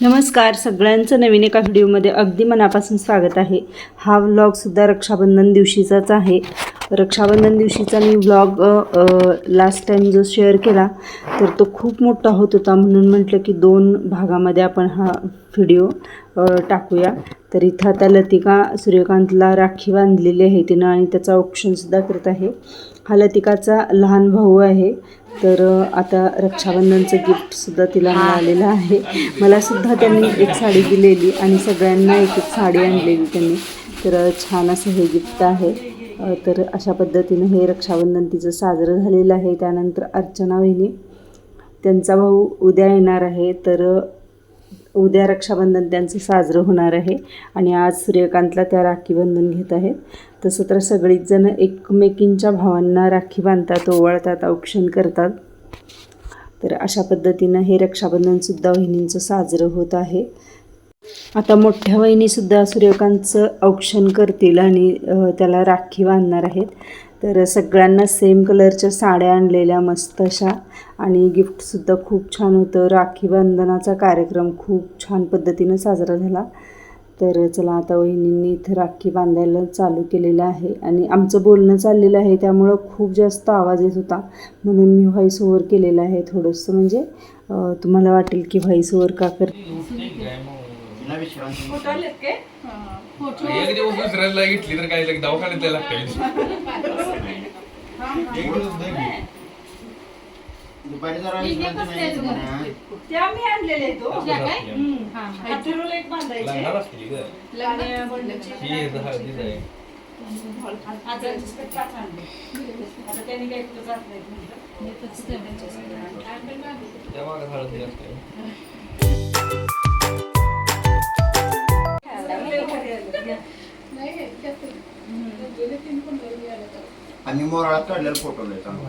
नमस्कार. सगळ्यांचं नवीन एका व्हिडिओमध्ये अगदी मनापासून स्वागत आहे. हा व्लॉगसुद्धा रक्षाबंधन दिवशीचाच आहे. रक्षाबंधन दिवशीचा मी व्लॉग लास्ट टाईम जो शेअर केला तर तो खूप मोठा होत होता म्हणून म्हटलं की दोन भागामध्ये आपण हा व्हिडिओ टाकूया. तर इथं आता लतिका सूर्यकांतला राखी बांधलेली आहे तिनं आणि त्याचा ऑप्शनसुद्धा करत आहे. हा लतिकाचा लहान भाऊ आहे. तर आता रक्षाबंधनचं गिफ्टसुद्धा तिला मिळालेलं आहे. मला सुद्धा त्यांनी एक साडी दिलेली आणि सगळ्यांना एक एक साडी आणलेली त्यांनी. तर छान असं हे गिफ्ट आहे. तर अशा पद्धतीनं हे रक्षाबंधन तिचं साजरं झालेलं आहे. त्यानंतर अर्चना वहिनी त्यांचा भाऊ उद्या येणार आहे. तर उद्या रक्षाबंधन त्यांचं साजरं होणार आहे. आणि आज सूर्यकांतला त्या राखी बांधून घेत आहेत. तसं तर सगळीच जण एकमेकींच्या भावांना राखी बांधतात ओवाळतात औक्षण करतात. तर अशा पद्धतीनं हे रक्षाबंधनसुद्धा वहिनींचं साजरं होत आहे. आता मोठ्या वहिनीसुद्धा सूर्यकांतचं औक्षण करतील आणि त्याला राखी बांधणार आहेत. तर सगळ्यांना सेम कलरच्या साड्या आणलेल्या मस्त अशा आणि गिफ्टसुद्धा खूप छान होतं. राखी बंधनाचा कार्यक्रम खूप छान पद्धतीनं साजरा झाला. तर चला आता वहिनींनी इथं राखी बांधायला चालू केलेलं आहे. आणि आमचं बोलणं चाललेलं आहे त्यामुळं खूप जास्त आवाज येत होता. म्हणून मी व्हॉईस ओव्हर केलेलं आहे थोडंसं. म्हणजे तुम्हाला वाटेल की व्हॉईस ओव्हर का कर एक दिवस दुसऱ्याला घेतली तर काय लगे दवाखान्यात लागते दुपारी जरा विश्रांती नाही घेतली ना. त्या मी आणलेले तो एक बांधायचे. लागणार असतील ग. ही एक हळदीच आहे त्या मागे हळदी असते. आम्ही मोराळात काढलेला फोटो लय चांगला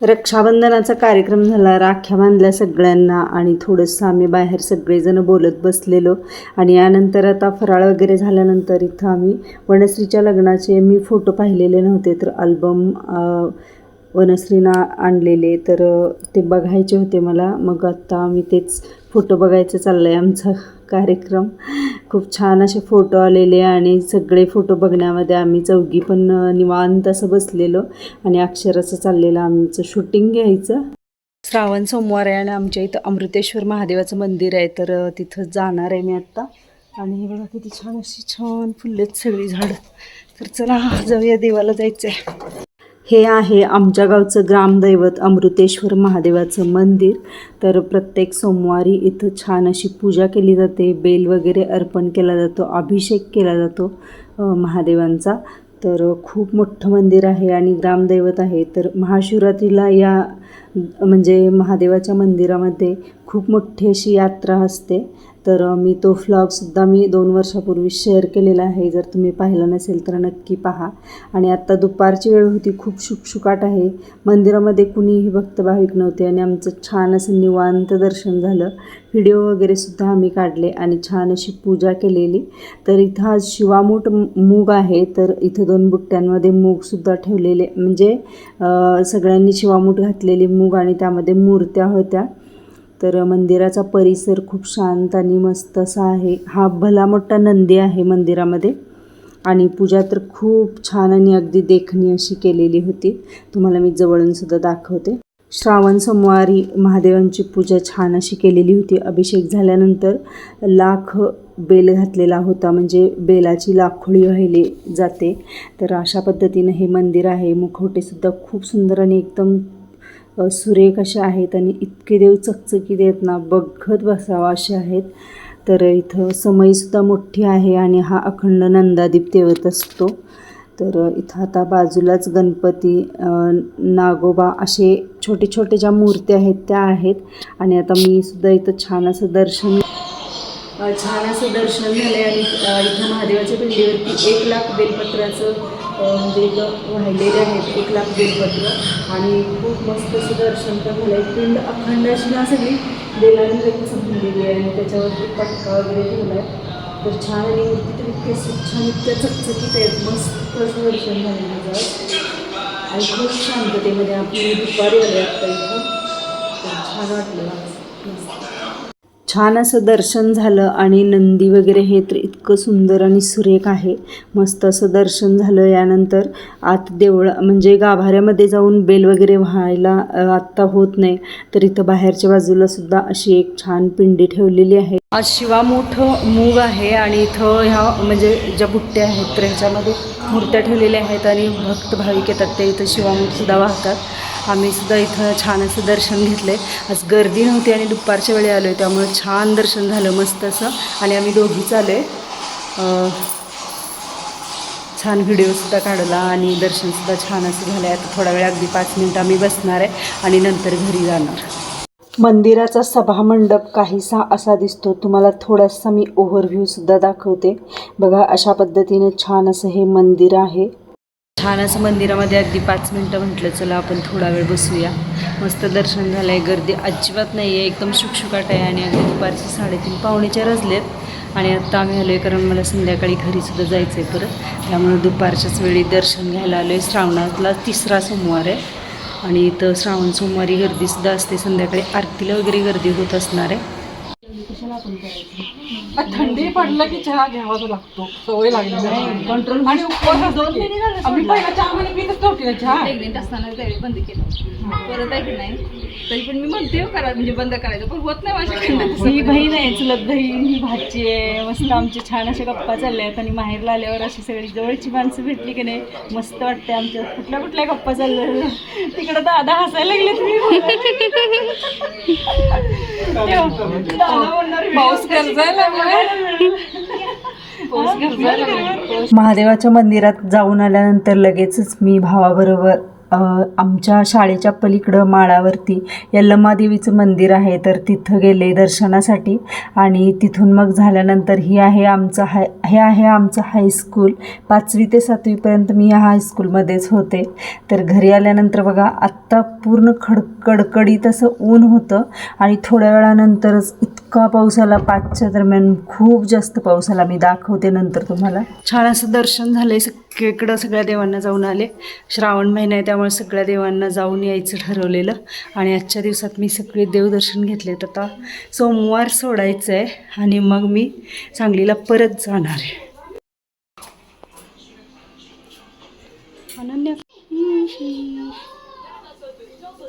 रक्षाबंधनाचा कार्यक्रम झाला. राख्या बांधल्या सगळ्यांना आणि थोडंसं आम्ही बाहेर सगळेजण बोलत बसलेलो. आणि यानंतर आता फराळ वगैरे झाल्यानंतर इथं आम्ही वनश्रीच्या लग्नाचे मी फोटो पाहिलेले नव्हते तर अल्बम वनश्रीना आणलेले तर ते बघायचे होते मला. मग आत्ता आम्ही तेच फोटो बघायचं चाललं आहे आमचा कार्यक्रम. खूप छान असे फोटो आलेले आणि सगळे फोटो बघण्यामध्ये आम्ही चौघी पण निवांत असं बसलेलो आणि अक्षराचं चाललेलं आमचं शूटिंग घ्यायचं. श्रावण सोमवार आहे आणि आमच्या इथं अमृतेश्वर महादेवाचं मंदिर आहे तर तिथं जाणार आहे मी आत्ता आणि हे बघा किती छान अशी छान फुललेत सगळी झाडं. तर चला जाऊया देवाला जायचं आहे हे आहे आमच्या गावचं ग्रामदैवत अमृतेश्वर महादेवाचं मंदिर. तर प्रत्येक सोमवारी इथं छान अशी पूजा केली जाते. बेल वगैरे अर्पण केला जातो अभिषेक केला जातो महादेवांचा. तर खूप मोठं मंदिर आहे आणि ग्रामदैवत आहे. तर महाशिवरात्रीला या म्हणजे महादेवाच्या मंदिरामध्ये खूप मोठी अशी यात्रा असते. तर मी तो फ्लॉगसुद्धा मी दोन वर्षापूर्वी शेअर केलेला आहे. जर तुम्ही पाहिला नसेल तर नक्की पहा. आणि आत्ता दुपारची वेळ होती खूप शुकशुकाट आहे. मंदिरामध्ये कुणीही भक्त भाविक नव्हते आणि आमचं छान असं निवांत दर्शन झालं. व्हिडिओ वगैरेसुद्धा आम्ही काढले आणि छान अशी पूजा केलेली. तर इथं आज शिवामूठ मूग आहे. तर इथं दोन बुट्ट्यांमध्ये मूगसुद्धा ठेवलेले. म्हणजे सगळ्यांनी शिवामूठ घातलेली मूग आणि त्यामध्ये मूर्त्या होत्या. तर मंदिराचा परिसर खूप शांत आणि मस्त असा आहे. हा भला मोठा नंदी आहे मंदिरामध्ये. आणि पूजा तर खूप छान आणि अगदी देखणी अशी केलेली होती. तुम्हाला मी जवळून सुद्धा दाखवते. श्रावण सोमवारी महादेवांची पूजा छान अशी केलेली होती. अभिषेक झाल्यानंतर लाख बेल घातलेला होता. म्हणजे बेलाची लाखोळी वाहिली जाते. तर अशा पद्धतीनं हे मंदिर आहे. मुखवटेसुद्धा खूप सुंदर आणि एकदम सुरेख असे आहेत आणि इतके देव चकचकीत आहेत ना बघत बसावा असे आहेत. तर इथं समईसुद्धा मोठी आहे आणि हा अखंड नंदादीप तेवत असतो. तर इथं आता बाजूलाच गणपती नागोबा असे छोटे छोटे ज्या मूर्ती आहेत त्या आहेत. आणि आता मी सुद्धा इथं छान असं दर्शन छान असं दर्शन झालं आणि इथं महादेवाच्या पिंडीवरती एक लाख बेलपत्राचं म्हणजे इथं वाहिलेले आहेत एक लाख बेलपत्र आणि खूप मस्त असं दर्शन तर झालं आहे पिंड अखंड अशी ना सगळी बेलांनी कसं भरलेली आहे आणि त्याच्यावरती पटका वगैरे ठेवला आहे तर छान आणि मूर्ती तर इतके छान इतक्या चकचकीत आहेत. मस्त असं दर्शन झालं माझं आणि खूप शांततेमध्ये आपली दुपारी आले आत्ता इथं तर छान वाटलं मस्त. छान असं दर्शन झालं आणि नंदी वगैरे हे तर इतकं सुंदर आणि सुरेख आहे. मस्त असं दर्शन झालं. यानंतर आत देवळा म्हणजे गाभाऱ्यामध्ये जाऊन बेल वगैरे व्हायला आत्ता होत नाही. तर इथं बाहेरच्या बाजूला सुद्धा अशी एक छान पिंडी ठेवलेली आहे. आज शिवा मोठं मूग आहे आणि इथं ह्या म्हणजे ज्या बुट्ट्या आहेत तर ह्याच्यामध्ये मूर्त्या ठेवलेल्या आहेत आणि भक्त भाविक येतात. ते इथं शिवामूग सुद्धा वाहतात. आम्ही सुद्धा इथं छान असं दर्शन घेतलं आहे आज गर्दी नव्हती आणि दुपारच्या वेळी आलो आहे त्यामुळे छान दर्शन झालं मस्त असं. आणि आम्ही दोघीच आलो आहे छान व्हिडिओसुद्धा काढला आणि दर्शनसुद्धा छान असं झालं आहे आता थोडा वेळ अगदी पाच मिनटं आम्ही बसणार आहे आणि नंतर घरी जाणार. मंदिराचा सभामंडप काहीसा असा दिसतो. तुम्हाला थोडासा मी ओव्हरव्ह्यूसुद्धा दाखवते. बघा अशा पद्धतीनं छान असं हे मंदिर आहे. छान असं मंदिरामध्ये अगदी पाच मिनटं म्हटलं चला आपण थोडा वेळ बसूया. मस्त दर्शन झालं आहे गर्दी अजिबात नाही आहे एकदम शुकशुकाट आहे आणि अगदी दुपारचे साडेतीन पावणेच्या रजलेत आणि आत्ता आम्ही आलो आहे कारण मला संध्याकाळी घरीसुद्धा जायचं आहे परत. त्यामुळे दुपारच्याच वेळी दर्शन घ्यायला आलो आहे श्रावणातला तिसरा सोमवार आहे. आणि इथं श्रावण सोमवारी गर्दीसुद्धा असते. संध्याकाळी आरतीला वगैरे गर्दी होत असणार आहे. थंडी पडलं की चहा घ्यावाच लागतो. सवय लागली कंट्रोल आणि उपवास की. आम्ही पहिला चहा म्हणजे पितच नव्हती ना चहा. प्रेग्नेंट असताना त्यावेळी बंद केलं. परत आहे की नाही? तरी पण मी म्हणते हो करा म्हणजे बंद करायचं. पण होत नाही माझ्याकडनं ही बहीण आहे चुलत बहीण ही भाची आहे. मस्त आमचे छान अशा गप्पा चालल्या आहेत. आणि माहेरला आल्यावर अशी सगळी जवळची माणसं भेटली की नाही मस्त वाटते आमच्या कुठल्या कुठल्या गप्पा चालल्या तिकडं दादा हसायला लागले. तुम्ही दादा म्हणणार पाऊस पाऊस महादेवाच्या मंदिरात जाऊन आल्यानंतर लगेचच मी भावाबरोबर आमच्या शाळेच्या पलीकडं माळावरती यल्लमादेवीचं मंदिर आहे तर तिथं गेले दर्शनासाठी. आणि तिथून मग झाल्यानंतर ही आहे आमचं हाय हे आहे आमचं हायस्कूल पाचवी ते सातवीपर्यंत मी या हायस्कूलमध्येच होते. तर घरी आल्यानंतर बघा आत्ता पूर्ण खड कडकडीत असं ऊन होतं. आणि थोड्या वेळानंतरच इतकं पाऊस आला पाचच्या दरम्यान खूप जास्त पाऊस आला. मी दाखवते नंतर तुम्हाला. छान असं दर्शन झालंय. सगळीकडं सगळ्या देवांना जाऊन आले. श्रावण महिना आहे त्यामुळे सगळ्या देवांना जाऊन यायचं ठरवलेलं. आणि आजच्या दिवसात मी सगळे देवदर्शन घेतले. तर आता सोमवार सोडायचं आहे आणि मग मी सांगलीला परत जाणार आहे. अनन्या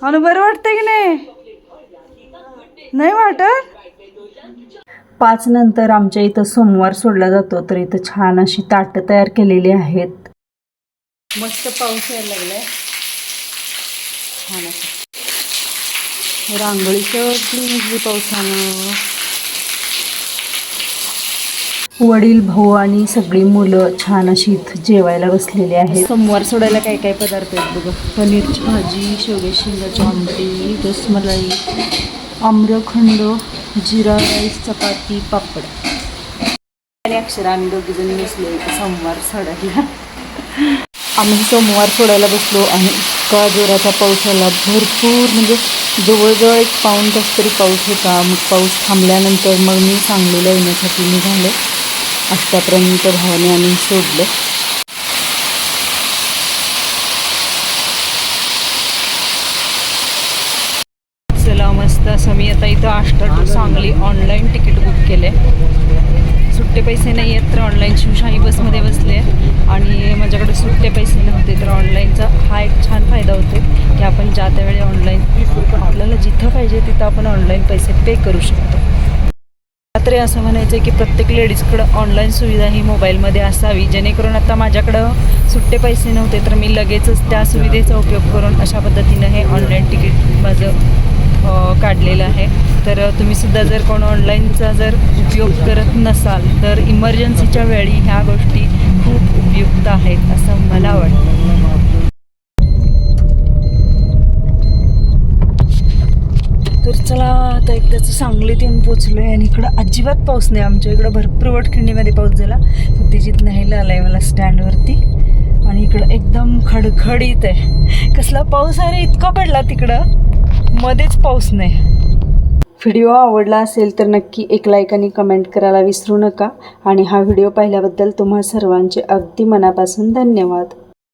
अनु बरं वाटतंय की नाही? नाही वाटत? पाच नंतर आमच्या इथं सोमवार सोडला जातो तर इथं छान अशी ताटं तयार केलेली आहेत. मस्त पाऊस यायला लागलाय. छान रांगोळीचं रांगोळी सगळी निघली पावसानं. वडील भाऊ आणि सगळी मुलं छान अशी इथं जेवायला बसलेली आहेत. सोमवार सोडायला काय काय पदार्थ आहेत बघा. पनीरची भाजी शेवगे शेंगाची आमटी रसमलाई आम्रखंड जिरा राईस चपाती पापड. आणि अक्षर आम्ही दोघीजणी बसलो इथं सोमवार सोडायला. आम्ही सोमवार सोडायला बसलो आणि इतका जोराचा पाऊस आला. भरपूर म्हणजे जवळजवळ एक पाऊण तास तरी पाऊस होता. मग पाऊस थांबल्यानंतर मग मी सांगलीला येण्यासाठी निघाले. आत्तापर्यंत भावाने आम्ही सोडलं चला मस्त असं मी आता इथं Ashta to Sangli online ticket book केले सुट्टे पैसे नाही आहेत तर ऑनलाईन शिवशाही बसमध्ये बसले आणि माझ्याकडे सुट्टे पैसे नव्हते तर ऑनलाईनचा हा एक छान फायदा होतो की आपण ज्या त्यावेळी ऑनलाईन आपल्याला जिथं पाहिजे तिथं आपण ऑनलाईन पैसे पे करू शकतो. मात्र असं म्हणायचं आहे की प्रत्येक लेडीजकडं ऑनलाईन सुविधा ही मोबाईलमध्ये असावी जेणेकरून आता माझ्याकडं सुट्टे पैसे नव्हते तर मी लगेचच त्या सुविधेचा उपयोग करून अशा पद्धतीनं हे ऑनलाईन तिकीट माझं काढलेलं आहे. तर तुम्ही सुद्धा जर कोण ऑनलाईनचा जर उपयोग करत नसाल तर इमर्जन्सीच्या वेळी ह्या गोष्टी खूप उपयुक्त आहेत असं मला वाटतं. तर चला आता त्याचं सांगलीत येऊन पोचलो आहे आणि इकडं अजिबात पाऊस नाही. आमच्या इकडं भरपूर वटखिंडीमध्ये पाऊस झाला. सत्यजित न्यायला आला आहे मला स्टँडवरती. आणि इकडं एकदम खडखडीत आहे. कसला पाऊस अरे इतका पडला तिकडं. मध्येच पाऊस नाही. व्हिडिओ आवडला असेल तर नक्की एक लाईक आणि कमेंट करायला विसरू नका. आणि हा व्हिडिओ पाहिल्याबद्दल तुम्हा सर्वांचे अगदी मनापासून धन्यवाद.